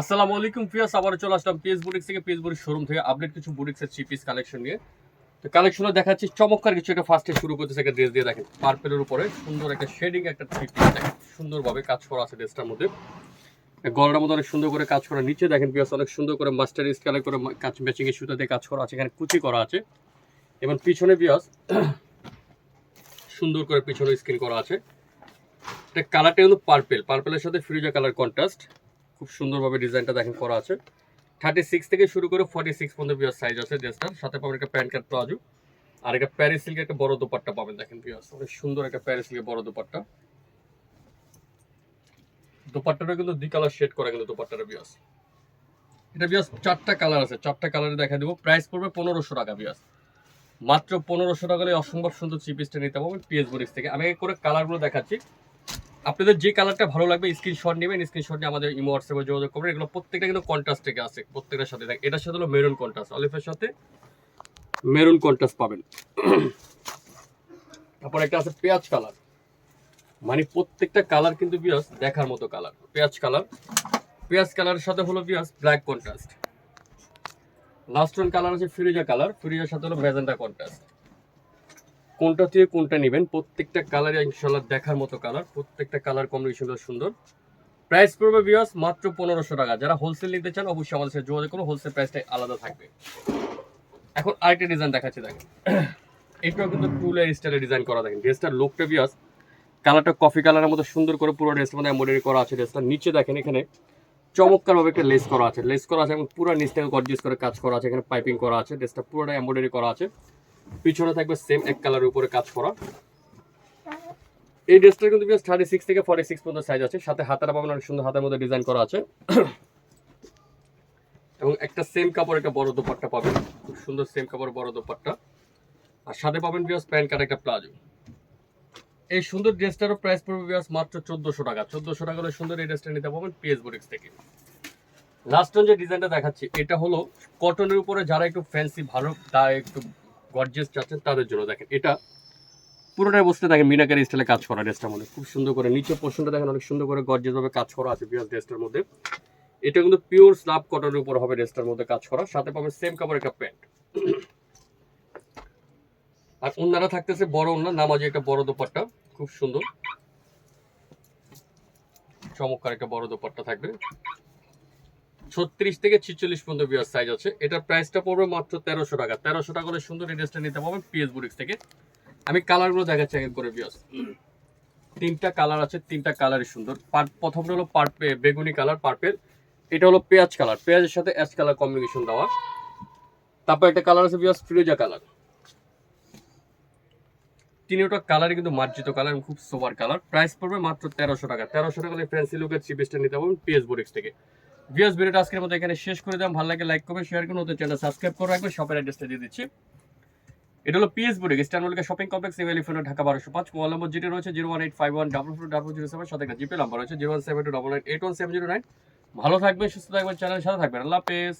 আসসালামু আলাইকুম ফিয়াস আবার চলে আসলাম পিএস বুটিক্স থেকে। পিএস বুটিক শোরুম থেকে আপডেট কিছু বুটিক্সের থ্রি পিস কালেকশন নিয়ে। তো কালেকশনও দেখাচ্ছি, চমৎকার কিছু একটা ফার্স্টে শুরু করতেছে একটা ড্রেস দিয়ে দেখেন। পার্পেলের উপরে সুন্দর একটা শেডিং একটা থ্রি পিস দেখেন। সুন্দরভাবে কাজ করা আছে ড্রেসটার মধ্যে। গলার মধ্যে অনেক সুন্দর করে কাজ করা। নিচে দেখেন পিয়াস অনেক সুন্দর করে মাস্টার স্কেলে করে কাজ ম্যাচিং এর সুতা দিয়ে কাজ করা আছে। এখানে কুচি করা আছে। এবং পিছনে পিয়াস সুন্দর করে পিছনে স্ক্রিন করা আছে। এটা কালারটা কিন্তু পার্পেল পার্পেলের সাথে ফিরোজা কালার কন্ট্রাস্ট খুব সুন্দরভাবে ডিজাইনটা দেখেন করা আছে। থার্টি সিক্স থেকে শুরু করে ফর্টি সিক্স পর্যন্ত বিয়ার সাইজ আছে ড্রেসটার সাথে পাবেন একটা প্যান্ট কার্ড প্লাজো আর একটা প্যারিস সিল্কের একটা বড় দোপাট্টা পাবেন দেখেন বিয়াস অনেক সুন্দর একটা প্যারিস সিল্কের বড় দোপাট্টা। দোপাট্টাটা কিন্তু দুই কালার শেড করা কিন্তু দোপাট্টাটা বিয়াস এটা বিয়াস চারটা কালার আছে। চারটা কালারে দেখা দেবো। প্রাইস পড়বে পনেরোশো টাকা বিয়াস মাত্র পনেরোশো টাকা অসম্ভব সুন্দর চিপিসটা নিতে পারবেন পিএস বুরিক্স থেকে। আমি করে কালারগুলো দেখাচ্ছি। আপনাদের যে কালারটা ভালো লাগবে স্ক্রিনশট নেবেন স্ক্রিনশট নিয়ে আমাদের ইমো, হোয়াটসঅ্যাপে যোগাযোগ করবেন। এগুলো প্রত্যেকটা কিন্তু কন্ট্রাস্ট থেকে আছে প্রত্যেকটার সাথে। দেখ, এটার সাথে হলো মেরুন কন্ট্রাস্ট অলিফের সাথে মেরুন কন্ট্রাস্ট পাবেন। তারপর একটা আছে পেঁয়াজ কালার। মানে প্রত্যেকটা কালার কিন্তু বিয়াস দেখার মতো কালার। পেঁয়াজ কালার। পেঁয়াজ কালারের সাথে হলো বিয়াস black contrast last one colour আছে ফিরোজা কালার ফিরোজার সাথে হলো ম্যাজেন্টা কন্ট্রাস্ট কোনটা থেকে কোনটা নেবেন, প্রত্যেকটা কালারই ইনশাল্লাহ দেখার মতো কালার প্রত্যেকটা কালার কম্বিনেশন সুন্দর। প্রাইস পড়বে বিয়াস মাত্র পনেরোশো টাকা। যারা হোলসেল নিতে চান, অবশ্যই আমাদের সাথে যোগাযোগ করুন হোলসেল প্রাইসটা আলাদা থাকবে। এখন আরেকটা ডিজাইন দেখাচ্ছি, দেখেন। এটাও কিন্তু টুলের স্টাইলে ডিজাইন করা, দেখেন। ড্রেসটার লোকটা বিয়াস কালারটা কফি কালারের মতো সুন্দর করে পুরো ড্রেসের মানে এমব্রয়ডারি করা আছে ড্রেসটা নিচে দেখেন এখানে চমৎকারভাবে একটা লেস করা আছে। লেস করা আছে এবং পুরো নিচ থেকে গর্জিয়াস করে কাজ করা আছে, এখানে পাইপিং করা আছে ড্রেসটা পুরোটা এমব্রয়ডারি করা আছে। পিছনে থাকবে সেম এক কালারের উপরে কাজ করা। এই ড্রেসটার কিন্তু থার্টি সিক্স থেকে ফর্টি সিক্স পর্যন্ত সাইজ আছে। সাথে হাতারা পাবেন অনেক সুন্দর হাতের মধ্যে ডিজাইন করা আছে। এবং একটা সেম কাপড়, একটা বড় দোপাট্টা পাবেন। খুব সুন্দর সেম কাপড়, বড় দোপাট্টা। আর সাথে পাবেন বিয়াস প্যান্ট কাট একটা প্লাজো। এই সুন্দর ড্রেসটারও প্রাইস পড়বে বিয়াস মাত্র চোদ্দশো টাকা। চোদ্দশো টাকা হলে সুন্দর এই ড্রেসটা নিতে পাবেন পিএস বুটিক্স থেকে। লাস্ট যে ডিজাইনটা দেখাচ্ছি, এটা হলো কটনের উপরে যারা একটু ফ্যান্সি ভালো তা একটু গর্জিয়াস চাচ্ছেন তাদের জন্য। দেখেন, এটা পুরোটাই বসতে দেখেন মিনাকারি স্টাইলে কাজ করা ড্রেসটার মধ্যে। খুব সুন্দর করে নিচে পোর্শনটা দেখেন, অনেক সুন্দর করে গর্জিয়াস ভাবে কাজ করা আছে বিয়াস ড্রেসটার মধ্যে। এটা কিন্তু পিওর স্লাব কটনের উপর হবে ড্রেসটার মধ্যে কাজ করা। সাথে পাবেন সেম কাপড় একটা প্যান্ট আর অন্যরা থাকতেছে বড় অন্য নামাজি একটা বড় দোপাট্টা, খুব সুন্দর। চমৎকার একটা বড় দোপাট্টা থাকবে। ছত্রিশ থেকে ছিচল্লিশ পর্যন্ত বিয়ার সাইজ আছে। এটার প্রাইসটা পড়বে মাত্র তেরোশো টাকা। তেরোশো টাকা হলে সুন্দর এই নিতে পারবেন পিএস বুটিক্স থেকে। আমি কালারগুলো দেখাচ্ছি এক করে বিয়াস তিনটা কালার আছে, তিনটা কালারই সুন্দর। পার- প্রথমটা হলো পার বেগুনি কালার পার্পেল এটা হলো পেঁয়াজ কালার পেঁয়াজের সাথে অ্যাশ কালার কম্বিনেশন দেওয়া। তারপর একটা কালার আছে বিয়াস ফিরোজা কালার তিনটা কালারই কিন্তু মার্জিত কালার খুব সোবার কালার প্রাইস পড়বে মাত্র তেরোশো টাকা। তেরোশো টাকা ফ্যান্সি লুকের থ্রি পিসটা নিতে পারবেন পিএস বুটিক্স থেকে। ভিএস ভিডিওটা আজকের মতো এখানে শেষ করে দিলাম। ভালো লাগে লাইক করবেন শেয়ার করুন। নতুন চ্যানেল সাবস্ক্রাইব করে রাখবেন। শপের অ্যাড্রেসটা দিয়ে দিচ্ছি। এটা হলো PS boutique eastern Mallika shopping complex elephant Dhaka বারোশো পাঁচ। মোবাইল নম্বর যেটি রয়েছে zero one eight five one double four double zero seven সাথে একটা জিপে নাম্বার রয়েছে zero one seven two double nine eight one seven zero nine ভালো থাকবে সুস্থ থাকবেন চ্যানেল সাথে থাকবেন। আল্লাহ হাফেজ।